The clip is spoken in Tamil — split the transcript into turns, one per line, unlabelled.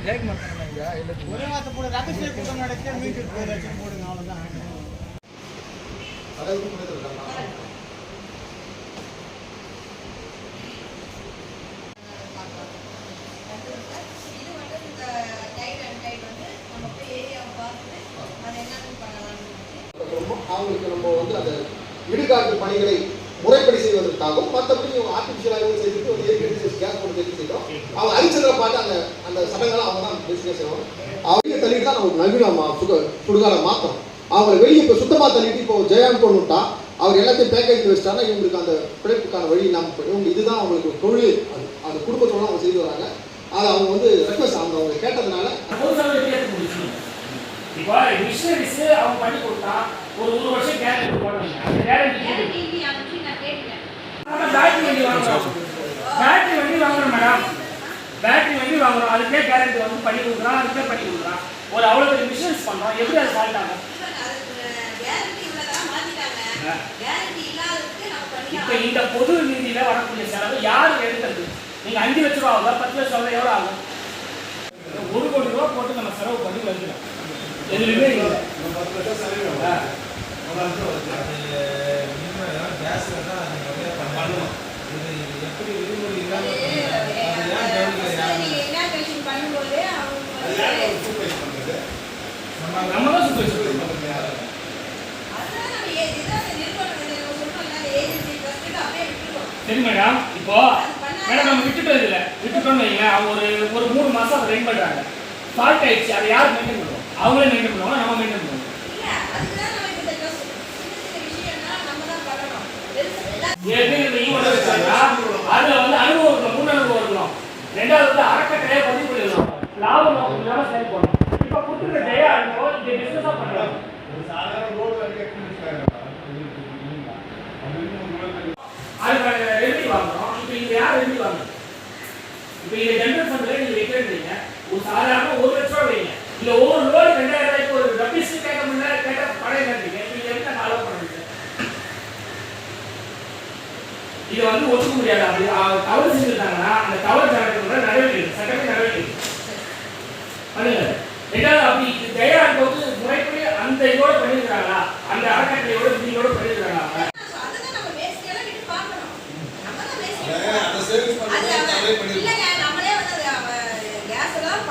ஜெயக் மாத்தானா இங்க இல்ல
ஒரே வார்த்தை போடு ரகசிய கூட்டம் நடக்க மீட்டு போயிடுச்சு போடுங்க அவ்வளோதான்
இந்த டைட் அண்ட் டைட் வந்து நம்ம ஏரியாவை
ரொம்ப அவங்களுக்கு நம்ம வந்து அந்த இடுகாட்டு பணிகளை முறைப்படி செய்வதற்காகவும் மற்றபடி ஆர்டிஃபிஷியலாக செய்துட்டு ஒரு இயற்கை கேஸ் போட்டு தெரிஞ்சு செய்கிறோம். அவங்க அரிச்சதை பார்த்து அந்த அந்த சடங்கெல்லாம் அவங்க தான் பேசிக்க செய்வாங்க. அவங்க தள்ளிட்டு தான் நம்ம நவீன மா- சுக சுடுகாலை மாற்றோம் அவங்களை வெளியே இப்போ சுத்தமாக தள்ளிட்டு இப்போ ஜெயான் கொண்டுட்டா அவர் எல்லாத்தையும் பேக்கேஜ் வச்சிட்டாங்கன்னா இவங்களுக்கு அந்த பிழைப்புக்கான வழி நம்ம இவங்க இதுதான் அவங்களுக்கு தொழில். அது அந்த குடும்பத்தோட அவங்க செய்து வராங்க. அதை அவங்க வந்து ரெக்வஸ்ட் அவங்க அவங்க கேட்டதுனால
இப்போ மிஷினரிஸ் அவங்க பண்ணி கொடுத்தா ஒரு ஒரு வருஷம் கேரண்டி அந்த கேரண்டி பேட்டரி வண்டி வாங்குறோம் பேட்டரி வண்டி வாங்குறோம் மேடம். பேட்டரி வண்டி வாங்குறோம் அதுக்கே கேரண்டி வந்து பண்ணி கொடுக்குறான் அதுக்கே பண்ணி கொடுக்குறான். ஒரு அவ்வளோ பெரிய மிஷினரிஸ் பண்ணுறோம் எப்படி அது ஃபால்ட் ஆகும் இப்போ இந்த பொது நிதியில வரக்கூடிய செலவு யார் எடுக்கிறது? நீங்க அஞ்சு லட்ச ரூபா ஆகுதா பத்து லட்ச ரூபா எவ்வளோ ஆகும் ஒரு கோடி ரூபா போட்டு நம்ம செலவு பண்ணி வருகிறோம் எதுலையுமே இல்லை ஆ.
இனாகிரேஷன் பண்ணும்போது அவங்க வந்து
நம்ம தான் சுற்றி வச்சிருக்கோம்
அதுதான் நம்ம ஏ- இதுதான் அந்த நிறுவனம் இது நம்ம சொல்றோம்ல, அந்த agency trust க்கு அப்படியே விட்டுருவோம்.
சரி மேடம் இப்போ மேடம் நம்ம விட்டுட்டோம் இதுல. விட்டுட்டோம்னு வைங்களேன் அவங்க ஒரு ஒரு மூணு மாசம் அதை ரெயின் பண்றாங்க. ஃபால்ட் ஆயிடுச்சு. அதை யார் மெயின்டைன் பண்ணுவோம் அவங்களே மெயின்டைன் பண்ணுவாங்க நம்ம மெயின்டைன் பண்ணுவோம்?
இல்ல, அதுக்குதான் நம்ம இப்போ
வாங்க இப்போ இந்த ஜென்ரல் ஃபண்ட்ல நீங்க வைக்கிறீங்க ஒரு சாதாரண ஒரு லட்ச ரூபா வைங்க. இல்ல ஒவ்வொரு லோடு ரெண்டாயிரம் ரூபாய்க்கு ஒரு ரப்பீஸ் கேட்க முடியல கேட்ட பழைய கட்டுறீங்க இப்போ இதை எதுக்கு பண்ணுங்க பண்ணுறீங்க இதை வந்து ஒத்துக்க முடியாது. அப்படி தவறு செஞ்சிருந்தாங்கன்னா
தான்